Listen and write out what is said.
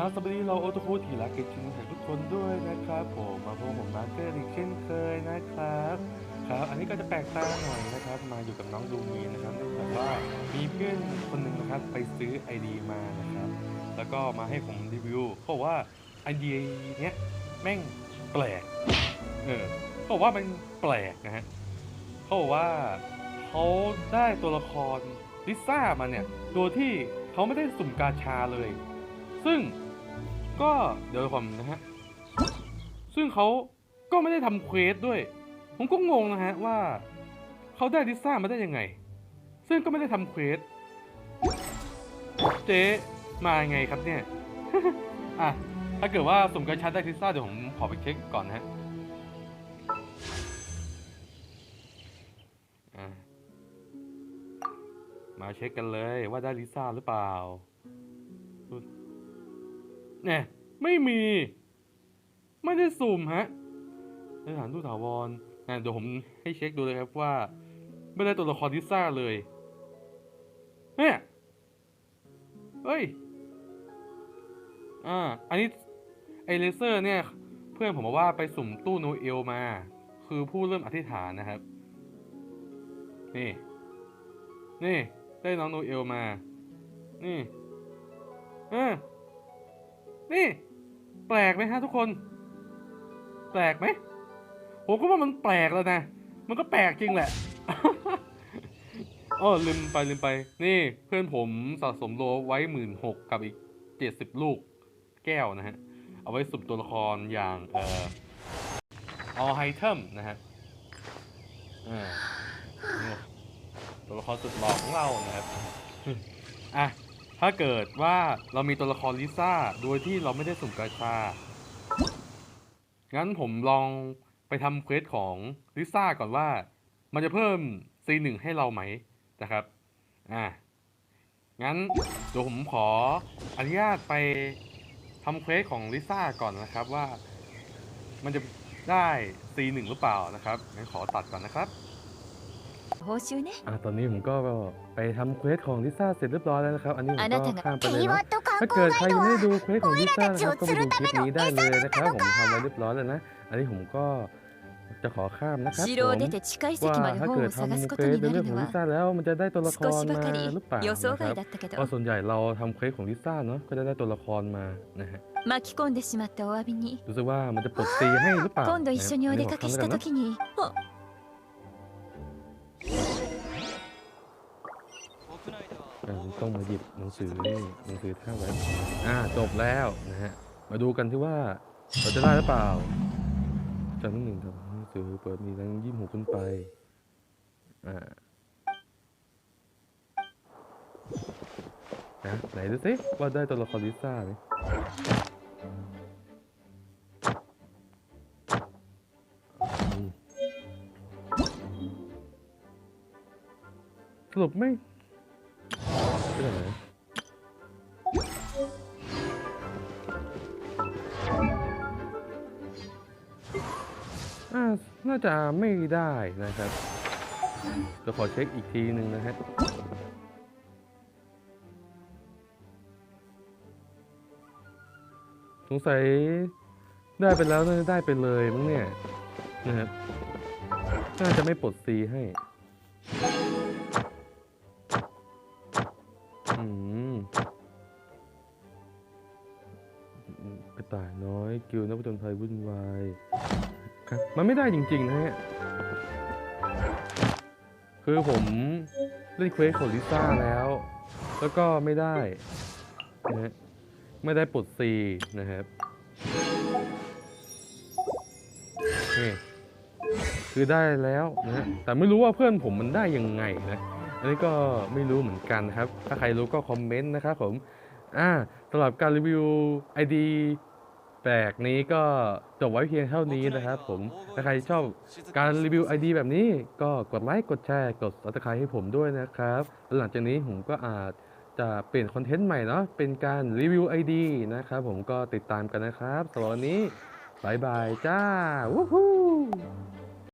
อ่าสวัสดีเราโอโตคุทีรักเกจินแห่งทุกคนด้วยนะครับผมมาพบผมมาร์เกอร์อีกเช่นเคยนะครับครับ อันนี้ก็จะแปลกตาหน่อยนะครับ มาอยู่กับน้องดูมีนะครับเนื่องจากว่ามีเพื่อนคนหนึ่งนะครับไปซื้อไอดีมานะครับ แล้วก็มาให้ผมรีวิวเขาบอกว่าไอเดียเนี้ยแม่งแปลกเออเขาบอกว่ามันแปลกนะฮะเขาบอกว่าเขาได้ตัวละครลิซ่ามาเนี่ยโดยที่เขาไม่ได้สุ่มกาชาเลย ซึ่ง ก็เดี๋ยวผมนะฮะ ซึ่งเขาก็ไม่ได้ทำเควสด้วย ผมก็งงนะฮะว่าเขาได้ลิซ่ามาได้ยังไง ซึ่งก็ไม่ได้ทำเควส เจ๊มาไงครับเนี่ย อะ ถ้าเกิดว่าสมกาชาได้ลิซ่าเดี๋ยวผมขอไปเช็คก่อนนะฮะอะมาเช็คกันเลยว่าได้ลิซ่าหรือเปล่าเนี่ย ไม่มี ไม่ได้สุ่มฮะสถานทูตถาวรนะเดี๋ยวผมให้เช็คดูเลยครับว่า ไม่ได้ตัวละครลิซ่าเลยเนี่ยเฮ้ย อ่า อันนี้ไอเลเซอร์เนี่ย เพื่อนผมบอกว่าไปสุ่มตู้โนเอลมา คือผู้เริ่มอธิษฐานนะครับ นี่ นี่ ได้น้องโนเอลมา นี่เออนี่ แปลกไหมฮะทุกคน แปลกไหมผมก็ว่ามันแปลกแล้วนะ มันก็แปลกจริงแหละอ๋อลืมไปลืมไป นี่เพื่อนผมสะสมโลไว้หมื่นหกกับอีกเจ็ดสิบลูกแก้วนะฮะ เอาไว้สุ่มตัวละครอย่างเอ่อ all item นะฮะอ่านี่ตัวละครสุดหล่อของเรานะครับ อะ ถ้าเกิดว่าเรามีตัวละครลิซ่าโดยที่เราไม่ได้สุ่มกาชา งั้นผมลองไปทำเควสของลิซ่าก่อนว่า มันจะเพิ่ม C1 ให้เราไหมนะครับ อะงั้นเดี๋ยวผมขออนุญาตไปทำเควสของลิซ่าก่อนนะครับว่า มันจะได้ C1 หรือเปล่านะครับ งั้นขอตัดก่อนนะครับ 報酬ね อ่ะตอนนี้ผมก็ไปทำเควสของลิซ่าเสร็จเรียบร้อยแล้วนะครับ อันนี้ผม あな ก็ たが ข้ามไปเลย キー เนาะ ワード観 ถ้า 光 เกิด ガ ใคร イ ยัง ド ไม่ は ได้ดูเควสของลิซ่านะครับ オイラたちを ก็ไปดูคลิปนี้ได้เลยนะครับ 釣 ผ る ม ための ทำไว้เรียบร้อยแล้วนะ อันนี้ผมก็จะขอข้ามนะครับ 城 ผ を ม 出て近い席 ว่า まで ถ้า 本 เกิ を ด 探す ทำ こ เคว と ส に ใน な เรื่อ る งของ の ลิซ่า は แล้วมันจะได้ตัวละค 少 ร しば มา かり หรือเปล่า 予想 นะครับ 外だったけど ก็ส่วนใหญ่เราทำเควสของลิซ่าเนาะก็จะได้ตัวละครมานะฮะ 巻き込んでしまったお詫びに รู้สึกว่ามันจะปลดซีให้หรือเปล่า 今度一緒にお出かけした นะ 時に ต้องมาหยิบหนังสือนี่หนังสือท่าไว้อ่าจบแล้วนะฮะ มาดูกันที่ว่าเราจะได้หรือเปล่าจากที่หนึ่งครับหนังสือเปิดมีทั้งยี่สิบหกขึ้นไปอ่านะไหนดูสิว่าได้ตัวละครลิซ่าไหมสรุปไม่ไม่ น่าจะไม่ได้นะครับเดี๋ยวขอเช็คอีกทีหนึ่งนะฮะสงสัยได้ไปแล้วน่าจะได้ไปเลยมั้งเนี่ยนะครับน่าจะไม่ปลดซีให้อืมกระต่ายน้อย กิวนักผจญภัยวุ่นวาย ครับมันไม่ได้จริงๆนะฮะคือผมเล่นเควสของลิซ่าแล้ว แล้วก็ไม่ได้นะฮะไม่ได้ปลดซีนะครับนี่คือได้แล้วนะฮะแต่ไม่รู้ว่าเพื่อนผมมันได้ยังไงนะอันนี้ก็ไม่รู้เหมือนกันนะครับ ถ้าใครรู้ก็คอมเมนต์นะครับผมอ่าสำหรับการรีวิว ID แปลกนี้ก็จบไว้เพียงเท่านี้นะครับผม ถ้าใครชอบการรีวิว ID แบบนี้ก็กดไลค์ กดแชร์ กด subscribe ให้ผมด้วยนะครับแล้วหลังจากนี้ผมก็อาจจะเปลี่ยนคอนเทนต์ใหม่เนาะ เป็นการรีวิว ID นะครับผมก็ติดตามกันนะครับสำหรับวันนี้บายบายจ้า วู้ฮู้